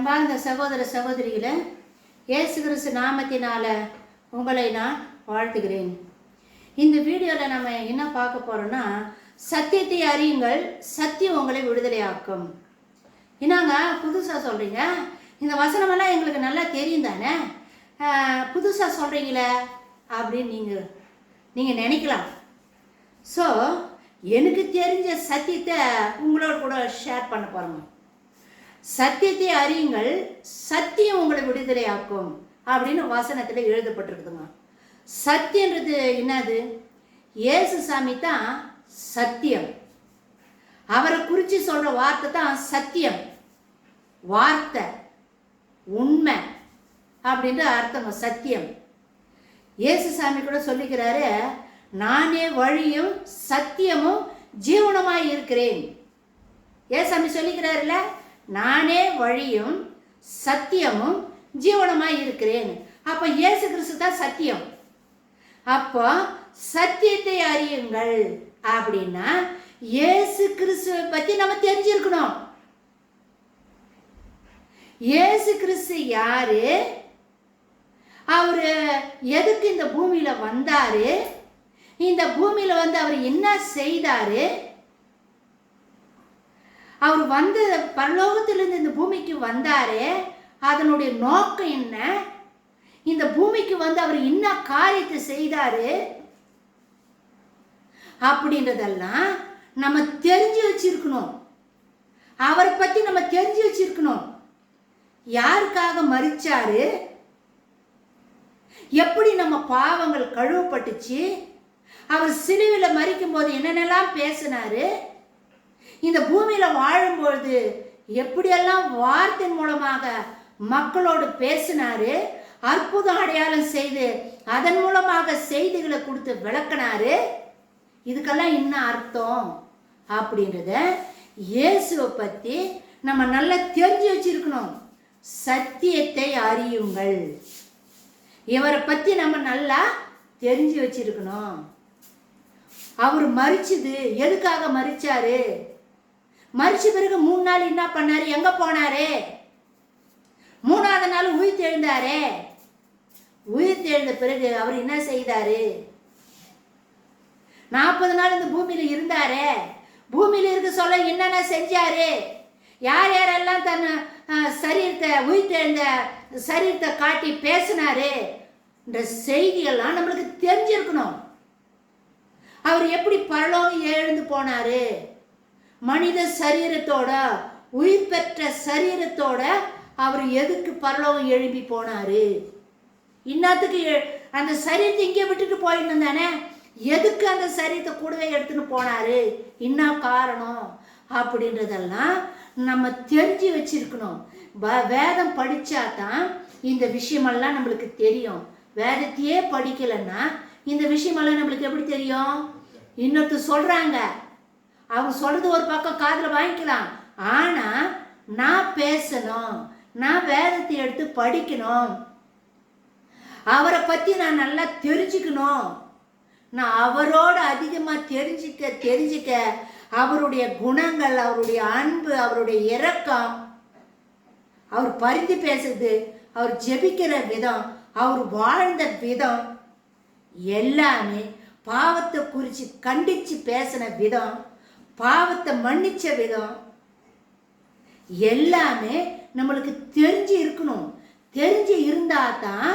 அன்பார்ந்த சகோதர சகோதரிகளை இயேசு கிறிஸ்து நாமத்தினால உங்களை நான் வாழ்த்துகிறேன். இந்த வீடியோவில் நம்ம என்ன பார்க்க போகிறோம்னா சத்தியத்தை அறியுங்கள் சத்தியம் உங்களை விடுதலையாக்கும். என்னங்க புதுசாக சொல்கிறீங்க இந்த வசனமெல்லாம் எங்களுக்கு நல்லா தெரியும் தானே? புதுசாக சொல்கிறீங்களே அப்படின்னு நீங்கள் நீங்கள் நினைக்கலாம். ஸோ எனக்கு தெரிஞ்ச சத்தியத்தை உங்களோட கூட ஷேர் பண்ண போகிறோங்க சத்தியத்தை அறியுங்கள் சத்தியம் உங்களை விடுதலையாக்கும் அப்படின்னு வசனத்தில் எழுதப்பட்டிருக்குதுங்க. சத்தியன்றது என்னது? இயேசு சாமி தான் சத்தியம். அவரை குறித்து சொல்கிற வார்த்தை தான் சத்தியம். வார்த்தை உண்மை அப்படின்ற அர்த்தம் சத்தியம். இயேசு சாமி கூட சொல்லிக்கிறாரு நானே வழியும் சத்தியமும் ஜீவனமாய் இருக்கிறேன். ஏசாமி சொல்லிக்கிறாருல்ல? நானே வழியும் சத்தியமும் ஜீவனமாக இருக்கிறேன். அப்போ இயேசு கிறிஸ்து தான் சத்தியம். அப்போ சத்தியத்தை அறியுங்கள். அப்படின்னா இயேசு கிறிஸ்துவை பற்றி நம்ம தெரிஞ்சிருக்கணும். இயேசு கிறிஸ்து யாரு? அவர் எதுக்கு இந்த பூமியில் வந்தார்? இந்த பூமியில் வந்து அவர் என்ன செய்தாரு? அவர் வந்து பரலோகத்திலிருந்து இந்த பூமிக்கு வந்தாரு அதனுடைய நோக்கம் என்ன? இந்த பூமிக்கு வந்து அவர் என்ன காரியத்தை செய்தாரு? அப்படின்றதெல்லாம் நம்ம தெரிஞ்சு வச்சிருக்கணும். அவரை பற்றி நம்ம தெரிஞ்சு வச்சிருக்கணும். யாருக்காக மறிச்சாரு எப்படி நம்ம பாவங்கள் கழுவப்பட்டுச்சு? அவர் சிலுவையில் மறிக்கும் போது என்னென்னலாம் பேசினாரு? இந்த பூமியில் வாழும்பொழுது எப்படியெல்லாம் வார்த்தையின் மூலமாக மக்களோடு பேசினாரு அற்புதம் அடையாளம் செய்து அதன் மூலமாக செய்திகளை கொடுத்து விளக்கினாரு இதுக்கெல்லாம் என்ன அர்த்தம் அப்படின்றத இயேசுவை பற்றி நம்ம நல்லா தெரிஞ்சு வச்சிருக்கணும். சத்தியத்தை அறியுங்கள். இவரை பற்றி நம்ம நல்லா தெரிஞ்சு வச்சிருக்கணும். அவர் மறிச்சது எதுக்காக மறிச்சாரு? மறிச்ச பிறகு மூணு நாள் என்ன பண்ணாரு? எங்க போனாரு? மூணாவது நாள் உயிர் தெழுந்தாரே. உயிர் தெழுந்த பிறகு அவர் என்ன செய்தாரு? நாற்பது நாள் இந்த பூமியில இருந்தாரே. பூமியில இருக்க சொல்ல என்னென்ன செஞ்சாரு? யார் யாரெல்லாம் தன் சரீரத்தை உயிர் தெழுந்த சரீரத்தை காட்டி பேசினாரு? இந்த செய்திகள்லாம் நம்மளுக்கு தெரிஞ்சிருக்கணும். அவர் எப்படி பரலோகம் எழுந்து போனாரு? மனித சரீரத்தோட உயிர் பெற்ற சரீரத்தோட அவர் எதுக்கு பரலோகம் எழுப்பி போனாரு? இன்னத்துக்கு அந்த சரீரத்தை இங்கே விட்டுட்டு போயிருந்தோம் தானே? எதுக்கு அந்த சரீரத்தை கூடவே எடுத்துன்னு போனாரு? என்ன காரணம்? அப்படின்றதெல்லாம் நம்ம தெரிஞ்சு வச்சிருக்கணும். வேதம் படிச்சா தான் இந்த விஷயமெல்லாம் நம்மளுக்கு தெரியும். வேதத்தையே படிக்கலைன்னா இந்த விஷயமெல்லாம் நம்மளுக்கு எப்படி தெரியும்? இன்னொருத்தர் சொல்றாங்க அவங்க சொல்கிறது ஒரு பக்கம் காதில் வாங்கிக்கலாம். ஆனால் நான் பேசணும். நான் வேதத்தை எடுத்து படிக்கணும். அவரை பற்றி நான் நல்லா தெரிஞ்சுக்கணும். நான் அவரோட அதிகமாக தெரிஞ்சுக்க தெரிஞ்சுக்க அவருடைய குணங்கள் அவருடைய அன்பு அவருடைய இரக்கம் அவர் பரிந்து பேசுறது அவர் ஜெபிக்கிற விதம் அவர் வாழ்ந்த விதம் எல்லாமே பாவத்தை குறித்து கண்டித்து பேசின விதம். பாவத்தை மன்னிச்ச விதம் எல்லாமே நம்மளுக்கு தெரிஞ்சு இருக்கணும். தெரிஞ்சு இருந்தா தான்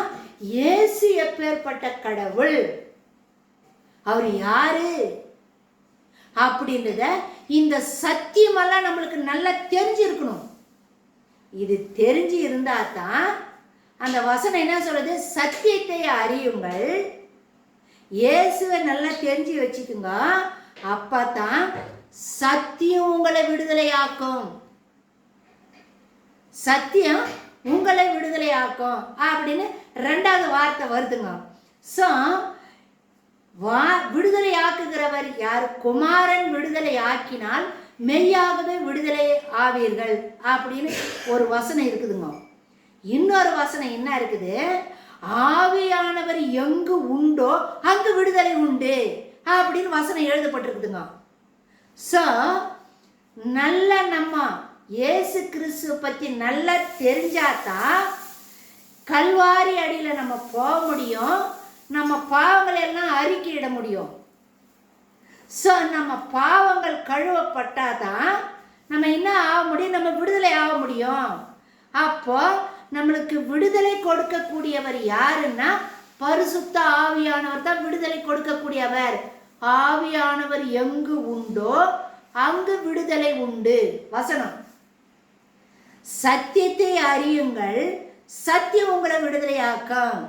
இயேசு எப்பேற்பட்ட கடவுள். அவர் யாரு? அப்படின்றத இந்த சத்தியமெல்லாம் நம்மளுக்கு நல்லா தெரிஞ்சிருக்கணும் இது தெரிஞ்சு இருந்தா தான் அந்த வசனம் என்ன சொல்றது சத்தியத்தை அறியுங்கள். இயேசுவை நல்லா தெரிஞ்சு வச்சுக்குங்க. அப்பதான் சத்தியம் உங்களை விடுதலையாக்கும். சத்தியம் உங்களை விடுதலையாக்கும். அப்படின்னு ரெண்டாவது வார்த்தை வருதுங்க. ஸோ வா விடுதலை ஆக்குகிறவர் யார்? குமாரன் விடுதலை ஆக்கினால் மெய்யாகவே விடுதலை ஆவீர்கள். அப்படின்னு ஒரு வசனம் இருக்குதுங்க. இன்னொரு வசனம் என்ன இருக்குது? ஆவியானவர் எங்கு உண்டோ அங்கு விடுதலை உண்டு. அப்படின்னு வசனம் எழுதப்பட்டிருக்குதுங்க. ஸோ நல்ல நம்ம இயேசு கிறிஸ்துவ பற்றி நல்லா தெரிஞ்சாதான் கல்வாரி அடியில் நம்ம போக முடியும். நம்ம பாவங்களை எல்லாம் அறிக்கையிட முடியும். ஸோ நம்ம பாவங்கள் கழுவப்பட்டாதான் நம்ம என்ன ஆக முடியும்? நம்ம விடுதலை ஆக முடியும். அப்போ நம்மளுக்கு விடுதலை கொடுக்கக்கூடியவர் யாருன்னா பரிசுத்த ஆவியானவர் தான் விடுதலை கொடுக்கக்கூடியவர். ஆவியானவர் எங்கு உண்டோ அங்கு விடுதலை உண்டு. வசனம். சத்தியத்தை அறியுங்கள். சத்தியம் உங்களை விடுதலையாக்கும்.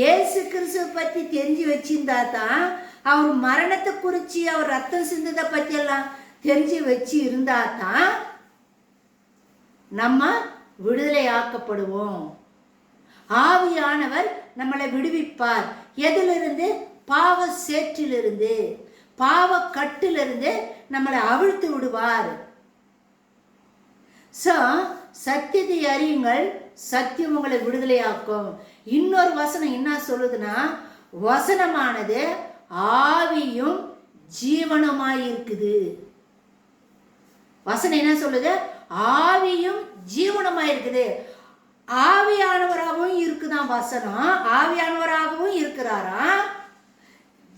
இயேசு கிறிஸ்துவ பற்றி தெரிஞ்சு வச்சிருந்தா தான் அவர் மரணத்தை குறித்து அவர் ரத்தம் சிந்ததை பற்றியெல்லாம் தெரிஞ்சு வச்சு இருந்தா தான் நம்ம விடுதலை ஆக்கப்படுவோம் ஆவியானவர் நம்மளை விடுவிப்பார். எதிலிருந்து? பாவ சேற்றிலிருந்து பாவ கட்டிலிருந்து நம்மளை அவிழ்த்து விடுவார். ஸோ சத்தியத்தை அறியுங்கள் சத்தியம் உங்களை விடுதலையாக்கும். இன்னொரு வசனம் என்ன சொல்லுதுன்னா வசனமானது ஆவியும் ஜீவனமாய் இருக்குது வசனம் என்ன சொல்லுது? ஆவியும் ஜீவனமாய் இருக்குது ஆவியானவராகவும் இருக்குதான் வசனம். ஆவியானவராகவும் இருக்கிறாராம்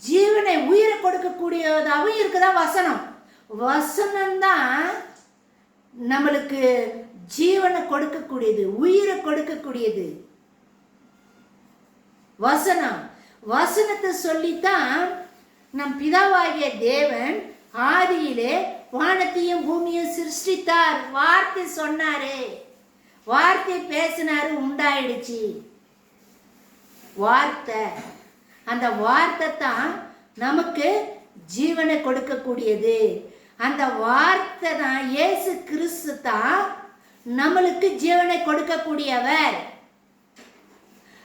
ஜீவனை உயிரை கொடுக்கக்கூடியதாகவும் இருக்குதான் வசனம்? வசனம்தான் நம்மளுக்கு ஜீவனை கொடுக்கக்கூடியது உயிரை கொடுக்கக்கூடியது. வசனம். வசனத்தை சொல்லித்தான் நம் பிதாவாகிய தேவன் ஆதியிலே வானத்தையும் பூமியும் சிருஷ்டித்தார். வார்த்தை சொன்னாரே. வார்த்தை பேசினாரு உண்டாயிடுச்சு. வார்த்தை. அந்த வார்த்தை தான் நமக்கு ஜீவனை கொடுக்கக்கூடியது. அந்த வார்த்தை தான் இயேசு கிறிஸ்து தான் நம்மளுக்கு ஜீவனை கொடுக்கக்கூடியவர்.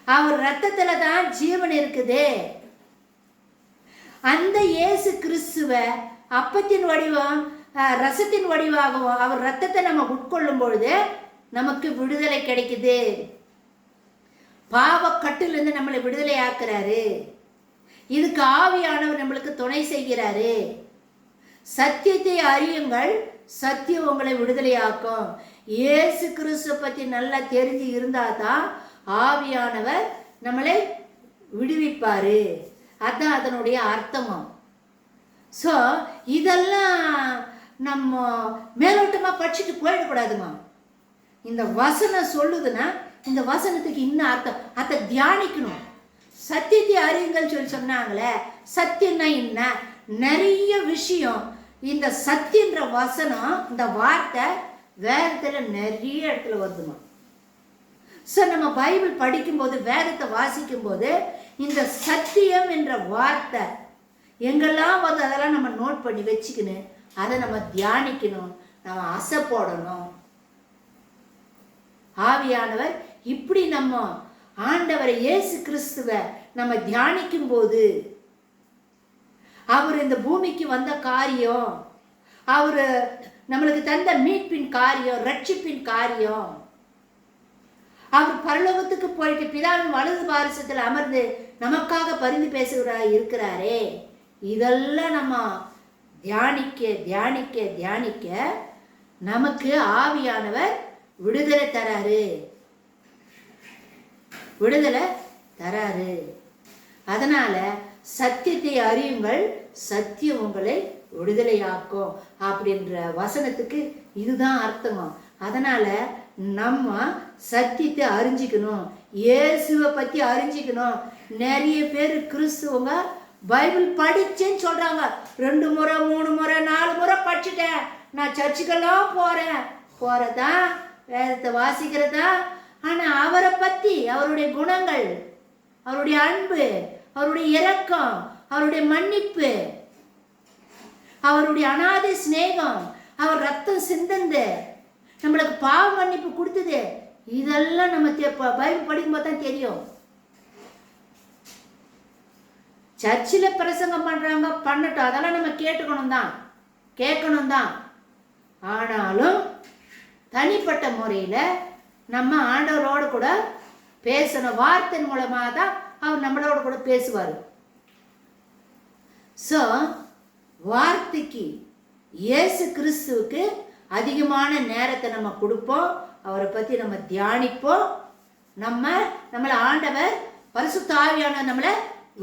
அவர் ரத்தத்துல தான் ஜீவன் இருக்குது. அந்த இயேசு கிறிஸ்துவ அப்பத்தின் வடிவம் ரசத்தின் வடிவாகவும் அவர் ரத்தத்தை நம்ம உட்கொள்ளும் பொழுது நமக்கு விடுதலை கிடைக்குது. பாவக்கட்டிலிருந்து நம்மளை விடுதலை ஆக்குறாரு இதுக்கு ஆவியானவர் நம்மளுக்கு துணை செய்கிறாரு. சத்தியத்தை அறியுங்கள் சத்தியம் உங்களை விடுதலையாக்கும். இயேசு கிறிஸ்து பற்றி நல்லா தெரிஞ்சு இருந்தால் தான் ஆவியானவர் நம்மளை விடுவிப்பார். அதுதான் அதனுடைய அர்த்தமும். ஸோ இதெல்லாம் நம்ம மேலோட்டமாக படிச்சுட்டு போயிடக்கூடாதுமா. இந்த வசனம் சொல்லுதுன்னா இந்த வசனத்துக்கு இன்னும் அர்த்தம்? அதை தியானிக்கணும். சத்தியத்தை அறியுங்கள் சொல்லி சொன்னாங்களே சத்தியம்னா என்ன? நிறைய விஷயம். இந்த சத்தியன்ற வசனம் இந்த வார்த்தை வேதத்தில் நிறைய இடத்துல வருதுமா? ஸோ நம்ம பைபிள் படிக்கும்போது வேதத்தை வாசிக்கும்போது இந்த சத்தியம் என்ற வார்த்தை எங்கெல்லாம் வந்து அதெல்லாம் நம்ம நோட் பண்ணி வச்சுக்கணும். அதை நம்ம தியானிக்கணும். நம்ம அசை போடணும். ஆவியானவர் இப்படி நம்ம ஆண்டவரை இயேசு கிறிஸ்துவ நம்ம தியானிக்கும் போது அவர் இந்த பூமிக்கு வந்த காரியம் அவர் நம்மளுக்கு தந்த மீட்பின் காரியம் ரட்சிப்பின் காரியம் அவர் பரலோகத்துக்கு போயிட்டு பிதாவின் வலது பாரிசத்தில் அமர்ந்து நமக்காக பரிந்து பேசுகிறா இருக்கிறாரே. இதெல்லாம் நம்ம தியானிக்க தியானிக்க தியானிக்க நமக்கு ஆவியானவர் விடுதலை தராரு. விடுதலை தராரு. அதனால சத்தியத்தை அறியுங்கள் சத்தியம் உங்களை விடுதலையாக்கும் அப்படின்ற வசனத்துக்கு இதுதான் அர்த்தம். அதனால நம்ம சத்தியத்தை அறிஞ்சிக்கணும் இயேசுவை பற்றி அறிஞ்சிக்கணும். நிறைய பேர் கிறிஸ்துவங்க பைபிள் படிச்சேன்னு சொல்கிறாங்க ரெண்டு முறை மூணு முறை நாலு முறை படிச்சுட்டேன். நான் சர்ச்சுக்கெல்லாம் போகிறேன் போகிறதா வேதத்தை வாசிக்கிறதா? ஆனால் அவரை பற்றி அவருடைய குணங்கள் அவருடைய அன்பு அவருடைய இரக்கம் அவருடைய மன்னிப்பு அவருடைய அனாதை சிநேகம் அவர் ரத்தம் சிந்தந்து நம்மளுக்கு பாவ மன்னிப்பு கொடுத்தது இதெல்லாம் நம்ம ப- பைபிள் படிக்கும்போது தான் தெரியும். சர்ச்சில் பிரசங்கம் பண்ணுறாங்க பண்ணட்டும் அதெல்லாம் நம்ம கேட்டுக்கணும் தான். கேட்கணும் தான். ஆனாலும் தனிப்பட்ட முறையில் நம்ம ஆண்டவரோடு கூட பேசணும் வார்த்தை மூலமாக தான் அவர் நம்மளோட கூட பேசுவார். ஸோ வார்த்தைக்கு இயேசு கிறிஸ்துவுக்கு அதிகமான நேரத்தை நம்ம கொடுப்போம். அவரை பற்றி நம்ம தியானிப்போம். நம்ம நம்மளை ஆண்டவர் பரிசுத்த ஆவியான நம்மளை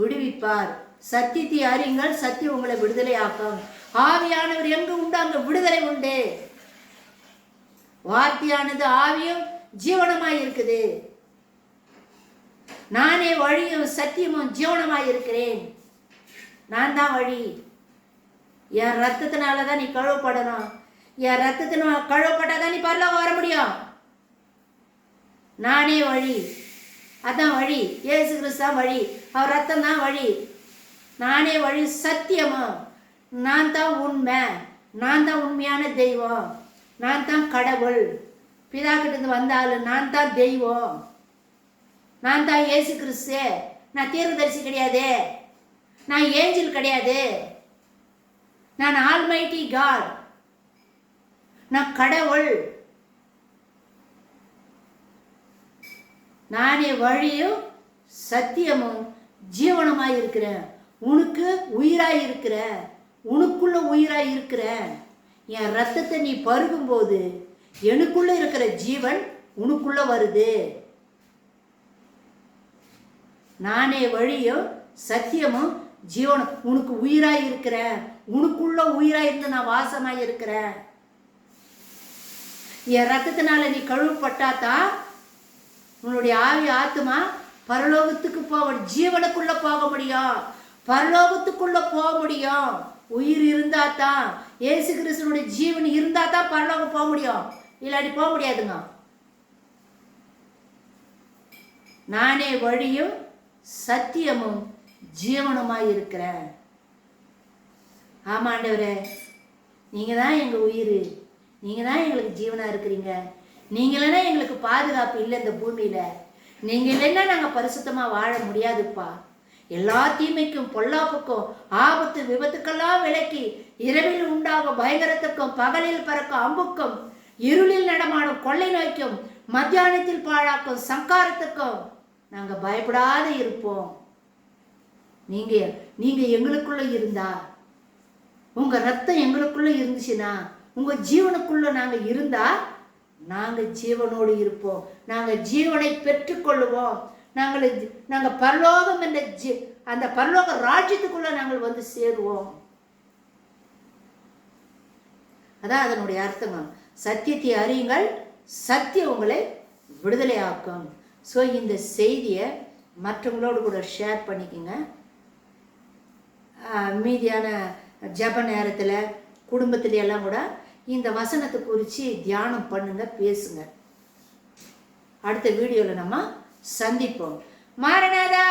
விடுவிப்பார். சத்தியத்தை அறியுங்கள். சத்தியம் உங்களை விடுதலை ஆக்கும் ஆவியானவர் எங்கு உண்டு அங்கே விடுதலை உண்டு. வார்த்தையானது ஆவியும் ஜீவனமாய் இருக்குது. நானே வழியும் சத்தியமும் ஜீவனமாய் இருக்கிறேன். நான் தான் வழி. என் ரத்தத்தினால தான் நீ கழுவப்படணும். என் ரத்தத்தினால கழுவப்பட்டால் தான் நீ பரலோகம் வர முடியும். நானே வழி. அதான் வழி. இயேசு கிறிஸ்து தான் வழி. அவர் ரத்தம் தான் வழி. நானே வழி சத்தியமும். நான் தான் உண்மை. நான் தான் உண்மையான தெய்வம். நான் தான் கடவுள். பிதா கிட்ட வந்தாலும் நான் தான் தெய்வம். நான் தான் ஏசு கிறிஸ்து. நான் தீர்க்கதரிசி கிடையாது. நான் ஏஞ்சல் கிடையாது. நான் ஆல்மைட்டி காட். நான் கடவுள். நானே வழியும் சத்தியமும் ஜீவனமாக இருக்கிறேன். உனக்கு உயிராக இருக்கிற உனக்குள்ள உயிராக இருக்கிற என் ரத்தத்தை நீ பருகும்போது எனக்குள்ளே இருக்கிற ஜீவன் உனக்குள்ளே வருது. நானே வழியும் சத்தியமும் ஜீவனம் உனக்கு உயிராக இருக்கிறேன் உனக்குள்ள உயிராக இருந்து நான் வாசமாக இருக்கிறேன் என் ரத்தத்தினால நீ கழுவப்பட்டாதான் உன்னுடைய ஆவி ஆத்மா பரலோகத்துக்கு போக ஜீவனுக்குள்ளே போக முடியும். பரலோகத்துக்குள்ளே போக முடியும். உயிர் இருந்தால் தான் ஏசு கிறிஸ்தனுடைய ஜீவன் இருந்தால் தான் பரலோகம் போக முடியும். இல்லாட்டி போக முடியாதுங்க. நானே வழியும் சத்தியமும் ஜீவனமாக இருக்கிறேன். ஆமாண்டவரே நீங்கள் தான் எங்கள் உயிர். நீங்கள் தான் எங்களுக்கு ஜீவனாக இருக்கிறீங்க. நீங்கள் இல்லைன்னா எங்களுக்கு பாதுகாப்பு இல்லை இந்த பூமியில்? நீங்கள் இல்லைன்னா நாங்கள் பரிசுத்தமாக வாழ முடியாதுப்பா? எல்லா தீமைக்கும் பொல்லாப்புக்கும் ஆபத்து விபத்துக்கெல்லாம் விலக்கி இரவில் உண்டாகும் பயங்கரத்துக்கும் பகலில் பறக்கும் அம்புக்கும் இருளில் நடமாடும் கொள்ளை நோய்க்கும் மத்தியானத்தில் பாழாக்கும் சங்காரத்துக்கும் நாங்கள் பயப்படாத இருப்போம். நீங்கள் நீங்கள் எங்களுக்குள்ள இருந்தா உங்கள் ரத்தம் எங்களுக்குள்ள இருந்துச்சுன்னா உங்கள் ஜீவனுக்குள்ள நாங்கள் இருந்தா நாங்கள் ஜீவனோடு இருப்போம். நாங்கள் ஜீவனை பெற்றுக்கொள்ளுவோம். நாங்கள் நாங்கள் பரலோகம் என்ற ஜி அந்த பரலோக ராஜ்யத்துக்குள்ள நாங்கள் வந்து சேருவோம். அதான் அதனுடைய அர்த்தம். சத்தியத்தை அறியுங்கள் சத்தியம் உங்களை விடுதலை ஆக்கும் ஸோ இந்த செய்தியை மற்றவங்களோடு கூட ஷேர் பண்ணிக்கோங்க. மீதியான ஜப நேரத்தில் குடும்பத்தில் எல்லாம் கூட இந்த வசனத்தை குறித்து தியானம் பண்ணுங்க பேசுங்க. அடுத்த வீடியோவில் நம்ம சந்திப்போம். மாரநாதா